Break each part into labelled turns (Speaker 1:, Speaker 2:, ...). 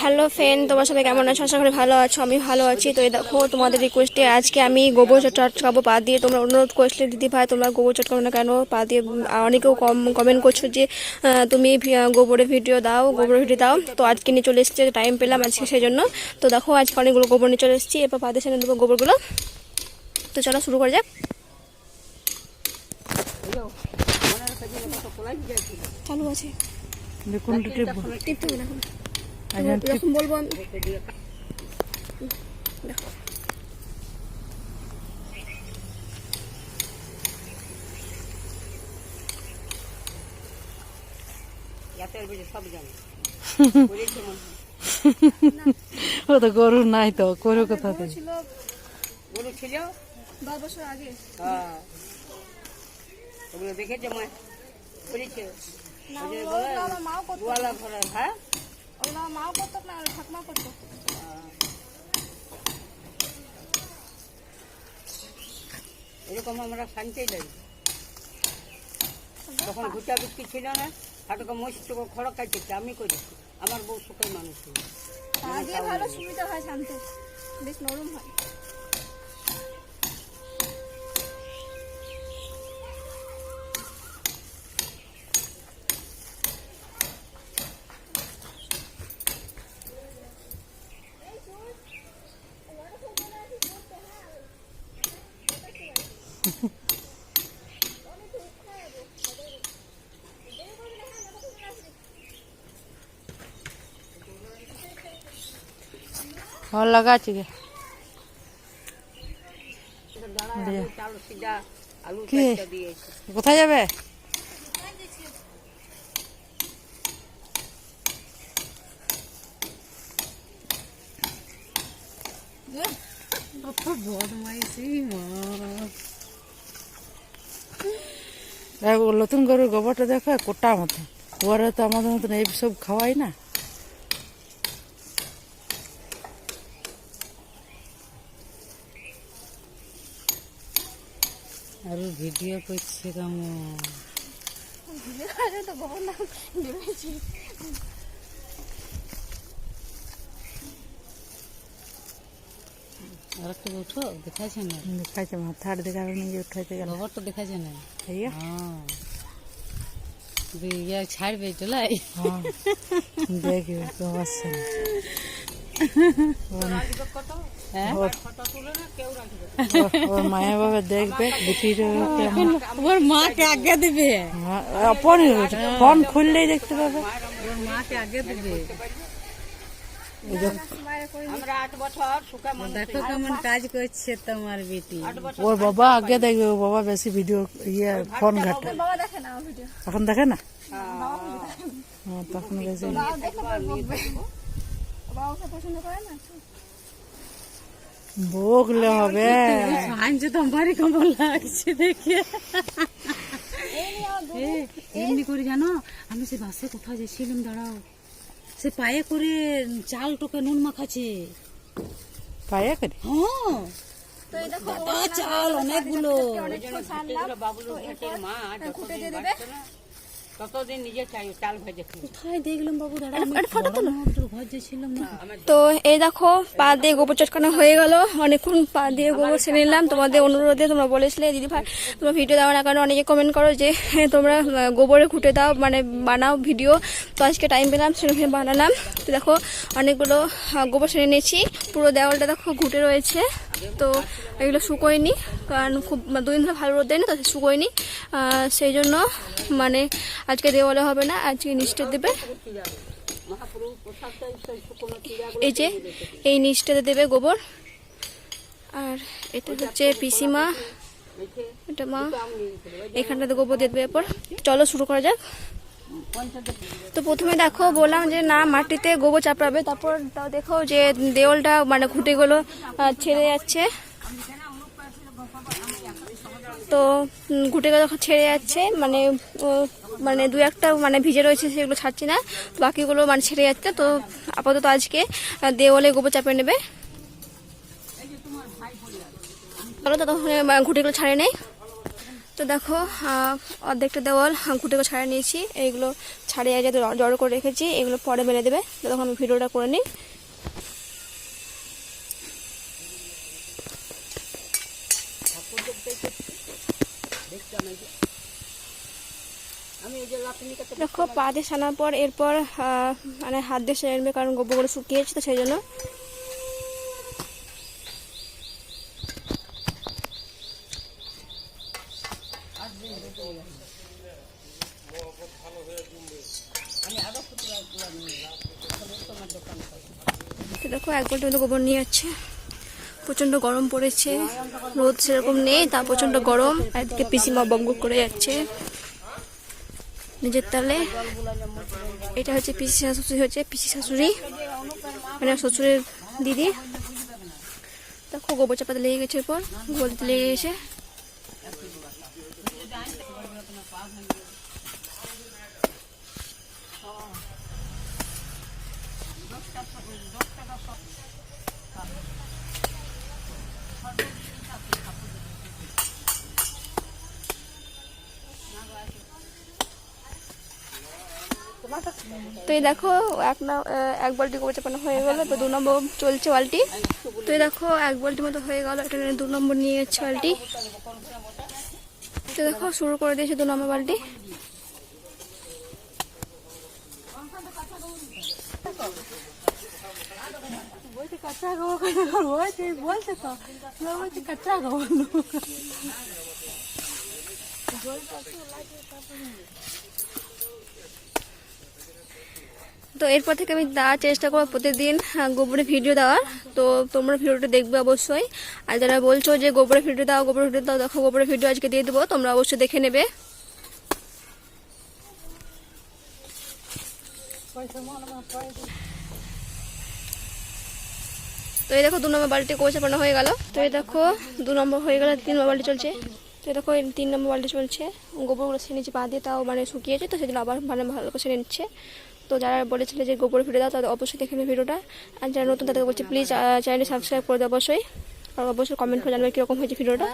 Speaker 1: Hello friend তোমার সবাই কেমন আছো? আশা করি ভালো আছো আমি ভালো আছি। তো এই দেখো তোমাদের রিকোয়েস্টে আজকে আমি গোবর চটকাবো পা দিয়ে তোমরা অনুরোধ করছিলে দিদি ভাই তোমরা গোবর চটকাবো না কেন? পা দিয়ে অনেকেও কম কমেন্ট করছ যে তুমি গোবরের ভিডিও দাও গোবরের ভিডিও দাও। তো আজকে নিয়ে চলে এসেছি টাইম পেলাম আজকে সেই জন্য তো দেখো আজকে অনেকগুলো গোবর নিয়ে চলে এসেছি। এরপর পা দিয়ে সামনে দেবো গোবরগুলো। তো চলো শুরু করা যাক। চালু আছে।
Speaker 2: দেখুন
Speaker 1: টিপতে এরকম বলব আমি।
Speaker 2: ও তো গরু নাই তো গরু কোথা থেকে
Speaker 1: ছিল।
Speaker 3: গরু ছিল?
Speaker 1: দশ বছর আগে।
Speaker 3: হ্যাঁ। ওগুলো দেখেছে মা? করেছে
Speaker 1: মাও করতো।
Speaker 3: ঘরে হ্যাঁ?
Speaker 1: ওগুলো আমার মাও করতো না ঠাকুমা করতো
Speaker 3: এরকম আমরা শান্তি লাগি তখন ঘুচা বিক্রি ছিল না হাটুকে মস্তিকে খড়ক কাটছে আমি করেছি আমার বউ সুখের মানুষ।
Speaker 1: আগে ভালো সুবিধা হয় শান্তি বেশ নরম হয়।
Speaker 2: ভালো লাগা আছে গে কোথায় যাবে নতুন গরুর গোবরটা দেখো কোটা মতো ওরা তো আমাদের মতন এই সব খাওয়াই না আর ভিডিও করছে কেমন?
Speaker 1: তো
Speaker 4: আর একটু উঠো দেখাইছে না?
Speaker 2: দেখাইছে মাথার দিকে আমি নিজে উঠাইতে গেল
Speaker 4: খবর তো দেখাইছে না? হ্যাঁ। ইয়া ছাড়বে চলাই?
Speaker 2: হ্যাঁ। দেখি আসছে না।
Speaker 4: হ্যাঁ
Speaker 2: ওর- ওর- মায়ের বাবা দেখবে
Speaker 4: ওর মাকে আগে দেবে।
Speaker 2: ফোন ফোন খুললেই দেখতে পাবে।
Speaker 4: ওর মাকে আগে দেবে। দেখো কেমন কাজ করছে তোমার বেটি।
Speaker 2: ওর বাবা আগে দেখবে ওর বাবা বেশি ভিডিও ইয়ে ফোন ঘাটে।
Speaker 1: বাবা দেখে না
Speaker 2: এখন দেখে না? হ্যাঁ, তখন বেশি
Speaker 1: পছন্দ করে না?
Speaker 2: বকলে হবে।
Speaker 4: আনছে তো আমারই কেমন লাগছে দেখে। এমনি করে জানো? আমি সে বাসে কোথাও যাচ্ছিলাম দাঁড়াও। সে পায়ে করে চাল টোকে নুন মাখাচ্ছে।
Speaker 2: পায়ে করে?
Speaker 4: হ্যাঁ।
Speaker 1: তো এই দেখো
Speaker 4: তা চাল অনেকগুলো।
Speaker 3: ঘাটের মা ততদিন নিজে চাই চাল ভেজে
Speaker 4: কোথায় দেখলাম বাবু? দাঁড়া ফটো তো ঘর না
Speaker 1: তো এই দেখো পা দিয়ে গোবর চটকানো হয়ে গেল। অনেকক্ষণ পা দিয়ে গোবর সেরে নিলাম। তোমাদের অনুরোধে তোমরা বলেছিলে দিদি ভাই তোমরা ভিডিও দাও না কারণে অনেকে কমেন্ট করো যে হ্যাঁ, তোমরা গোবরে ঘুটে দাও মানে বানাও ভিডিও তো আজকে টাইম পেলাম সেরকম বানালাম। তো দেখো অনেকগুলো গোবর সেরে নিয়েছি। পুরো দেওয়ালটা দেখো ঘুটে রয়েছে। তো এগুলো শুকোয়নি কারণ খুব দুদিন ধরে ভালো রোদ দেয় না। তো শুকোয়নি সেই জন্য মানে আজকে দেওয়ালে হবে না, আজকে নিচটা দেবে। এই যে, এই নিচটাতে দেবে গোবর। আর এটা হচ্ছে পিসিমা, এটা মা, এখানটাতে গোবর দিয়ে দেবে। এরপর চলো শুরু করা যাক। তো প্রথমে দেখো, বললাম যে না, মাটিতে গোবর চাপড়াবে। তারপর তাও দেখো যে দেওয়ালটা মানে খুঁটিগুলো ছেড়ে যাচ্ছে। তো ঘুঁটেগুলো যখন ছেড়ে যাচ্ছে মানে মানে দু একটা মানে ভিজে রয়েছে, সেগুলো ছাড়ছি না। তো বাকিগুলো মানে ছেড়ে যাচ্ছে। তো আপাতত আজকে দেওয়ালে গোবর চাপে নেবে। চলো তো তখন ঘুঁটেগুলো ছাড়ে নেই। তো দেখো অর্ধেকটা দেওয়াল ঘুটে ছাড়িয়ে নিয়েছি। এইগুলো ছাড়িয়ে যাতে জড়ো করে রেখেছি, এগুলো পরে মেলে দেবে। তো তখন আমি ভিডিওটা করে নিই। দেখো, পা দিয়ে সানার পর এরপর মানে হাত দিয়ে সেরে নেবে কারণ গোবরগুলো শুকিয়েছে, তো সেই জন্য দেখো, এক বলটা মতো গোবর নিয়ে যাচ্ছে। প্রচণ্ড গরম পড়েছে। রোদ সেরকম নেই, তা প্রচণ্ড গরম। এদিকে পিসিমা বকবক করে যাচ্ছে। নিজের তালে। এটা হচ্ছে পিসি শাশুড়ি, হচ্ছে পিসি শাশুড়ি। মানে শ্বশুরের দিদি। দেখো, গোবর চাপাতে লেগে গেছে এরপর। গোবর লেগে গেছে। তো এই দেখো, এক না এক বালতি গোবর চাপানো হয়ে গেল, তো দু নম্বর চলছে বালতি তো এই দেখো, এক বালতি মতো হয়ে গেল এটা দু নম্বর নিয়ে যাচ্ছে বালতি তো দেখো, শুরু করে দিয়েছে দু নম্বর
Speaker 2: বালটি কাঁচা কাঁচা।
Speaker 1: তো এরপর থেকে আমি দেওয়ার চেষ্টা করব প্রতিদিন গোবরের ভিডিও দেওয়ার। তো তোমরা ভিডিওটা দেখবে অবশ্যই। আর যারা বলছো যে গোবরের ভিডিও দাও গোবরে ভিডিও দাও, দেখো গোবরের ভিডিও আজকে দিয়ে দেবো, তোমরা অবশ্যই দেখে নেবে। তো এই দেখো, দু নম্বর বালতি কোচা চাপানো হয়ে গেল। তো এই দেখো, দু নম্বর হয়ে গেল, তিন নম্বর বালতি চলছে। তো এই দেখো তিন নম্বর বালতি চলছে। গোবরগুলো সে নিচে পা দিয়ে তাও মানে শুকিয়েছে, তো সেজন্য আবার মানে ভালো করে সেরে নিচ্ছে। তো যারা বলেছিলে যে গোবর ভিডিও দাও, তাদের অবশ্যই দেখে ভিডিওটা। আর যারা নতুন তাদের বলছি প্লিজ চ্যানেলটি সাবস্ক্রাইব করে দেবে অবশ্যই। আর অবশ্যই কমেন্ট করে জানবে কীরকম হয়েছে ভিডিওটা।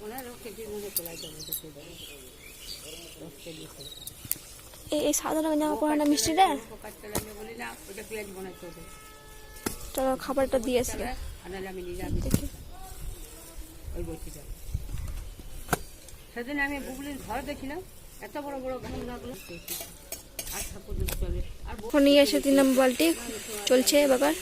Speaker 3: মনে দেবো
Speaker 1: এই সাদা রঙের জামা পরে না মিষ্টিটা? চলো খাবারটা দিয়ে আসি।
Speaker 3: আর নাহলে আমি নিজে আমি
Speaker 1: দেখি।
Speaker 3: ওই বইটিটা সেদিন আমি বুবলির ঘর দেখিলাম এত বড় বড় ঘাম লাগল।
Speaker 1: এখন নিয়ে এসে তিন নম্বর বালতি। চলছে ব্যাপার।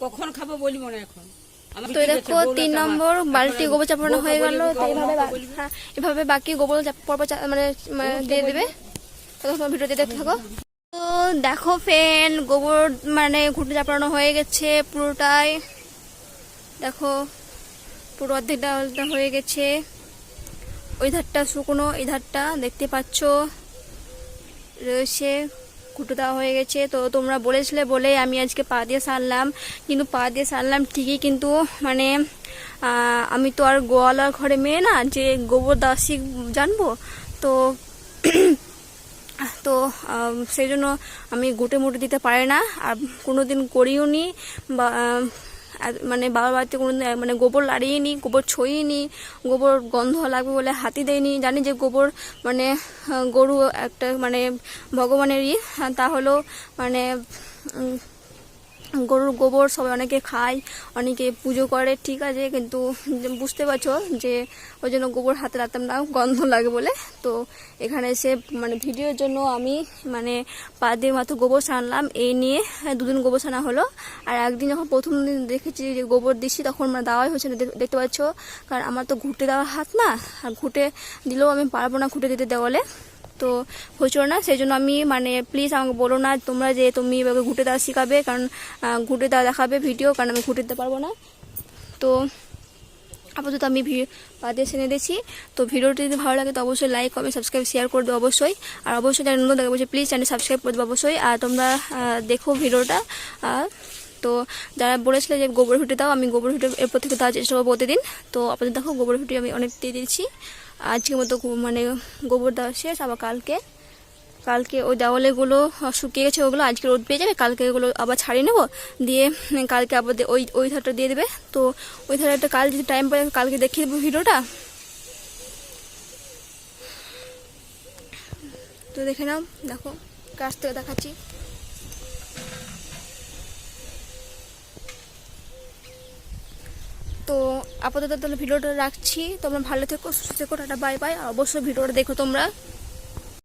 Speaker 3: কখন খাব বলব না এখন?
Speaker 1: তো দেখো তিন নম্বর বালতি গোবর চাপানো হয়ে গেল তো এইভাবে হ্যাঁ, এভাবে বাকি গোবর চাপ- পরপর মানে দিয়ে দেবে। তো তোমার ভিডিওতে দেখতে থাকো। তো দেখো ফ্যান গোবর মানে ঘুটে চাপানো হয়ে গেছে পুরোটাই। দেখো পুরো অর্ধেকটা অর্ধেকটা হয়ে গেছে। ওই ধারটা শুকনো এই ধারটা দেখতে পাচ্ছ। রয়েছে। কুটো দেওয়া হয়ে গেছে। তো তোমরা বলেছিলে বলে আমি আজকে পা দিয়ে সারলাম। কিন্তু পা দিয়ে সারলাম ঠিকই কিন্তু মানে আমি তো আর গোয়ালার ঘরে মেয়ে না, যে গোবর দাসি জানব? তো তো সেই জন্য আমি গুটে মুটে দিতে পারি না। আর কোনোদিন করিও নি বা মানে বাবার বাড়িতে কোনো মানে গোবর লাড়িয়ে নিই গোবর ছড়িয়ে নি, গোবর গন্ধ লাগবে বলে হাতি দেয়নি। জানি যে গোবর মানে গরু একটা মানে ভগবানেরই ইয়ে তা হলো মানে গরুর গোবর সবাই অনেকে খায়, অনেকে পুজো করে, ঠিক আছে, কিন্তু বুঝতে পারছ যে ওই জন্য গোবর হাতে রাখতাম না, গন্ধ লাগে বলে। তো এখানে এসে মানে ভিডিওর জন্য আমি মানে পা দিয়ে মাত্র গোবর সানলাম এই নিয়ে দুদিন গোবর সানা হলো। আর একদিন যখন প্রথম দিন দেখেছি যে গোবর দিচ্ছি, তখন মানে দেওয়াই হচ্ছে না দেখ- দেখতে পাচ্ছ? কারণ আমার তো ঘুটে দেওয়া হাত না, আর ঘুটে দিলেও আমি পারব না ঘুটে দিতে দেওয়ালে। তো হচ্ছিল না সেই জন্য আমি মানে প্লিজ আমাকে বলো না তোমরা যে তুমি এভাবে ঘুটে দেওয়া শেখাবে, কারণ ঘুটে দেওয়া দেখাবে ভিডিও কারণ আমি ঘুটে দিতে পারব না। তো আপাতত আমি দিয়ে সেনে দিয়েছি। তো ভিডিওটি যদি ভালো লাগে তো অবশ্যই লাইক কমেন্ট সাবস্ক্রাইব শেয়ার করে দেবো অবশ্যই। আর অবশ্যই চ্যানেল নতুন দেখে বলছি প্লিজ চ্যানেল সাবস্ক্রাইব করে দেবো অবশ্যই। আর তোমরা দেখো ভিডিওটা আর তো যারা বলেছিলে যে গোবর হুটে দাও, আমি গোবর হুটে এরপর থেকে দেওয়ার চেষ্টা করব প্রতিদিন। তো আপনাদের দেখো, গোবর হুটে আমি অনেক দিয়ে দিয়েছি। আজকের মতো মানে গোবর দেওয়া শেষ, আবার কালকে। কালকে ওই দেওয়ালেগুলো শুকিয়ে গেছে ওগুলো, আজকে রোদ পেয়ে যাবে, কালকে ওগুলো আবার ছাড়িয়ে নেব। দিয়ে কালকে আবার ওই ওই ধারটা দিয়ে দেবে। তো ওই ধারটা কাল যদি টাইম পাই, কালকে দেখিয়ে দেবো ভিডিওটা। তো দেখে নাও, দেখো কাছ থেকে দেখাচ্ছি। তো আপাতত তাহলে ভিডিওটা রাখছি। তোমরা ভালো থেকো, সুস্থ থেকো, টাটা, বাই বাই। অবশ্যই ভিডিওটা দেখো তোমরা।